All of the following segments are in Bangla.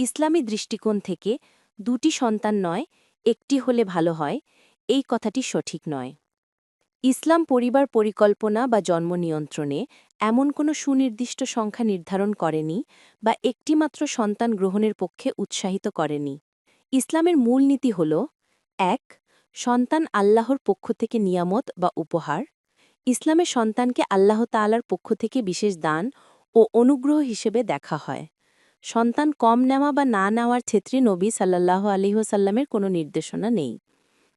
ইসলামী দৃষ্টিকোণ থেকে দুটি সন্তান নয়, একটি হলে ভালো হয়, এই কথাটি সঠিক নয়। ইসলাম পরিবার পরিকল্পনা বা জন্ম নিয়ন্ত্রণে এমন কোনো সুনির্দিষ্ট সংখ্যা নির্ধারণ করেনি বা একটিমাত্র সন্তান গ্রহণের পক্ষে উৎসাহিত করেনি। ইসলামের মূল নীতি হল, এক, সন্তান আল্লাহর পক্ষ থেকে নিয়ামত বা উপহার। ইসলামের সন্তানকে আল্লাহ তাআলার পক্ষ থেকে বিশেষ দান ও অনুগ্রহ হিসেবে দেখা হয়। সন্তান কম নেওয়া বা না নেওয়ার ক্ষেত্রে নবী সাল্লাহ আলিহসাল্লামের কোনো নির্দেশনা নেই।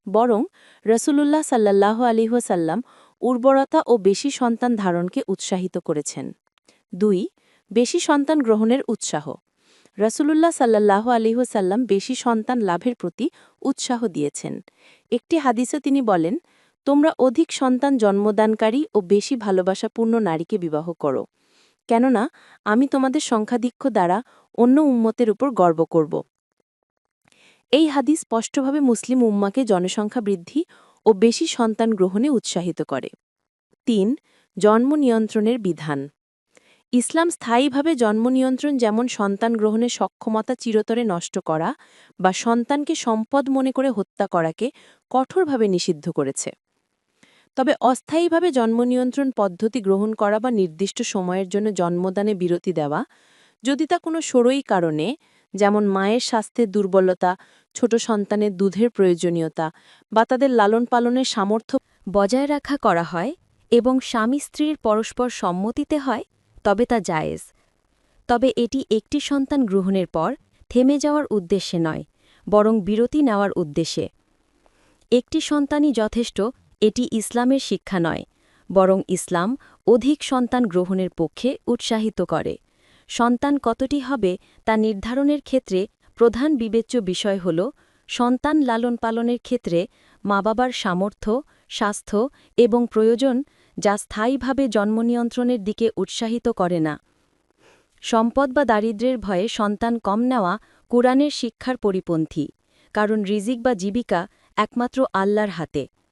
বরং রসুলুল্লাহ সাল্লাহ আলিহসাল্লাম উর্বরতা ও বেশি সন্তান ধারণকে উৎসাহিত করেছেন। দুই, বেশি সন্তান গ্রহণের উৎসাহ। রসুলুল্লাহ সাল্লাহ আলিহসাল্লাম বেশি সন্তান লাভের প্রতি উৎসাহ দিয়েছেন। একটি হাদিসে তিনি বলেন, তোমরা অধিক সন্তান জন্মদানকারী ও বেশি ভালোবাসাপূর্ণ নারীকে বিবাহ করো। কেননা, আমি তোমাদের সংখ্যাধিক্য দ্বারা অন্য উম্মতের উপর গর্ব করব। এই হাদিস স্পষ্টভাবে মুসলিম উম্মাকে জনসংখ্যা বৃদ্ধি ও বেশি সন্তান গ্রহণে উৎসাহিত করে। তিন, জন্ম নিয়ন্ত্রণের বিধান। ইসলাম স্থায়ীভাবে জন্ম নিয়ন্ত্রণ যেমন সন্তান গ্রহণের সক্ষমতা চিরতরে নষ্ট করা বা সন্তানকে সম্পদ মনে করে হত্যা করাকে কঠোরভাবে নিষিদ্ধ করেছে। তবে অস্থায়ীভাবে জন্ম নিয়ন্ত্রণ পদ্ধতি গ্রহণ করা বা নির্দিষ্ট সময়ের জন্য জন্মদানে বিরতি দেওয়া, যদি তা কোনো সরই কারণে, যেমন মায়ের স্বাস্থ্যের দুর্বলতা, ছোট সন্তানের দুধের প্রয়োজনীয়তা বা তাদের লালন পালনের সামর্থ্য বজায় রাখা করা হয় এবং স্বামী স্ত্রীর পরস্পর সম্মতিতে হয়, তবে তা জায়েজ। তবে এটি একটি সন্তান গ্রহণের পর থেমে যাওয়ার উদ্দেশ্যে নয়, বরং বিরতি নেওয়ার উদ্দেশ্যে। একটি সন্তানই যথেষ্ট এটি ইসলামের শিক্ষা নয়, বরং ইসলাম অধিক সন্তান গ্রহণের পক্ষে উৎসাহিত করে। সন্তান কতটি হবে তা নির্ধারণের ক্ষেত্রে প্রধান বিবেচ্য বিষয় হল সন্তান লালন পালনের ক্ষেত্রে মা বাবার সামর্থ্য, স্বাস্থ্য এবং প্রয়োজন যা স্থায়ীভাবে জন্ম নিয়ন্ত্রণের দিকে উৎসাহিত করে না। সম্পদ বা দারিদ্র্যের ভয়ে সন্তান কম নেওয়া কোরআনের শিক্ষার পরিপন্থী, কারণ রিজিক বা জীবিকা একমাত্র আল্লাহর হাতে।